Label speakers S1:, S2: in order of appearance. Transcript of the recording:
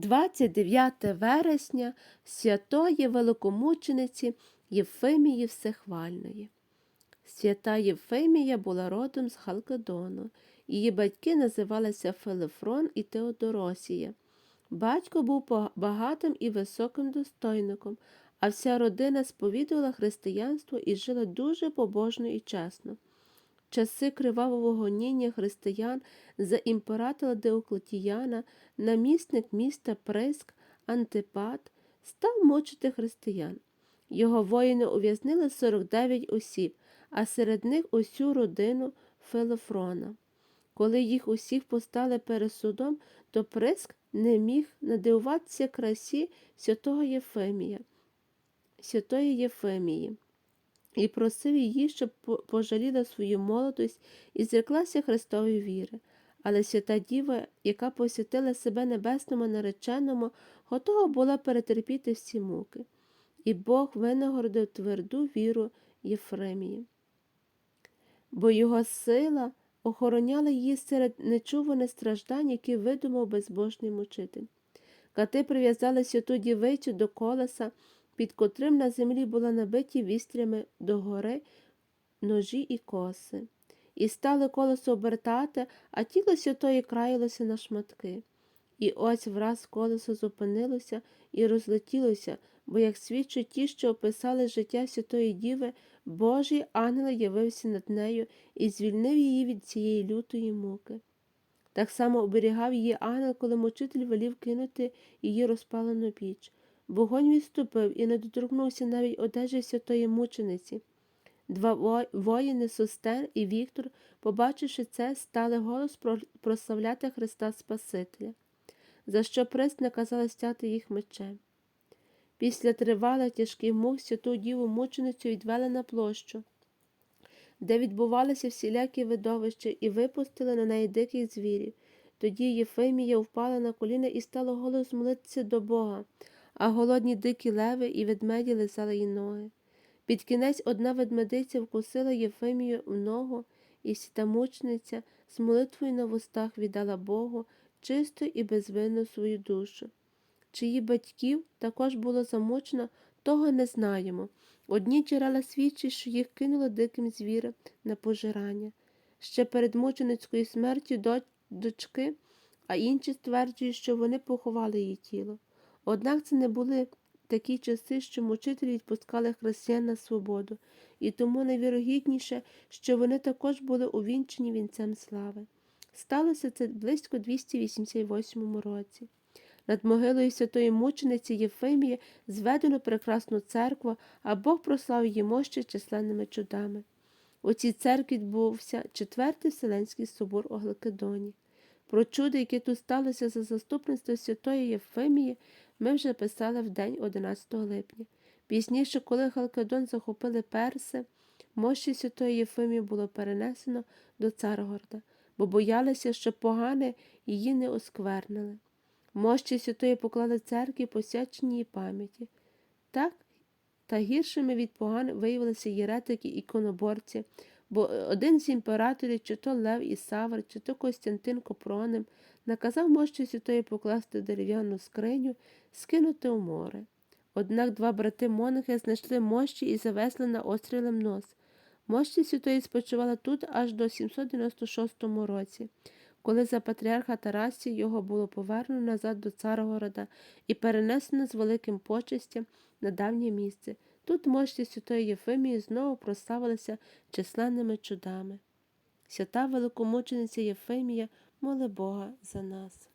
S1: 29 вересня святої великомучениці Єфимії Всехвальної. Свята Єфимія була родом з Халкидону. Її батьки називалися Фелефрон і Теодоросія. Батько був багатим і високим достойником, а вся родина сповідувала християнство і жила дуже побожно і чесно. Часи кривавого гоніння християн за імператора Деоклетіяна намісник міста Приск Антипат став мучити християн. Його воїни ув'язнили 49 осіб, а серед них усю родину Фелофрона. Коли їх усіх постали перед судом, то Приск не міг надивуватися красі святого Єфемія, святої Єфемії і просив її, щоб пожаліла свою молодость і зреклася Христової віри. Але свята діва, яка посвятила себе небесному нареченому, готова була перетерпіти всі муки. І Бог винагородив тверду віру Єфремії. Бо його сила охороняла її серед нечуваних страждань, які видумав безбожний мучитель. Кати прив'язали святу дівицю до колеса, під котрим на землі була набиті вістрями догори ножі і коси, і стали колесо обертати, а тіло святої країлося на шматки. І ось враз колесо зупинилося і розлетілося, бо, як свідчать ті, що описали життя Святої Діви, Божий ангел явився над нею і звільнив її від цієї лютої муки. Так само оберігав її ангел, коли мучитель велів кинути її розпалену піч. Вогонь відступив і не доторкнувся навіть одежі святої мучениці. Два воїни Состен і Віктор, побачивши це, стали голос прославляти Христа Спасителя, за що прист наказали стяти їх мечем. Після тривалих тяжких мук святу діву мученицю відвели на площу, де відбувалися всілякі видовища, і випустили на неї диких звірів. Тоді Єфимія впала на коліна і стала голос молитися до Бога, а голодні дикі леви і ведмеді лизали їй ноги. Під кінець одна ведмедиця вкусила Єфимію в ногу, і свята мучениця з молитвою на вустах віддала Богу чисто і безвинно свою душу. Чиї батьків також було замучено, того не знаємо. Одні джерела свідчать, що їх кинуло диким звірем на пожирання. Ще перед мученицькою смертю до- дочки, а інші стверджують, що вони поховали її тіло. Однак це не були такі часи, що мучителі відпускали християн на свободу, і тому найвірогідніше, що вони також були увінчені вінцем слави. Сталося це близько 288 році. Над могилою святої мучениці Єфимії зведено прекрасну церкву, а Бог прослав її мощі численними чудами. У цій церкві відбувся четвертий Вселенський собор у Гликедоні. Про чудо, яке тут сталося за заступництво святої Єфимії, ми вже писали в день 11 липня. Пізніше, коли Халкедон захопили перси, мощі святої Єфимії було перенесено до Царгорода, бо боялися, що погане її не осквернили. Мощі святої поклали церкві посвячені її пам'яті. Так та гіршими від поган виявилися єретики і іконоборці, бо один з імператорів, чи то Лев і Савр, чи то Костянтин Копроним, наказав мощі святої покласти дерев'яну скриню, скинути у море. Однак два брати монахи знайшли мощі і завесли на острілем нос. Мощі святої спочивала тут аж до 796 році, коли за патріарха Тарасі його було повернено назад до Царгорода і перенесено з великим почестям на давнє місце. Тут мощі святої Єфимії знову прославилися численними чудами. Свята великомучениця Єфимія, моли Бога за нас.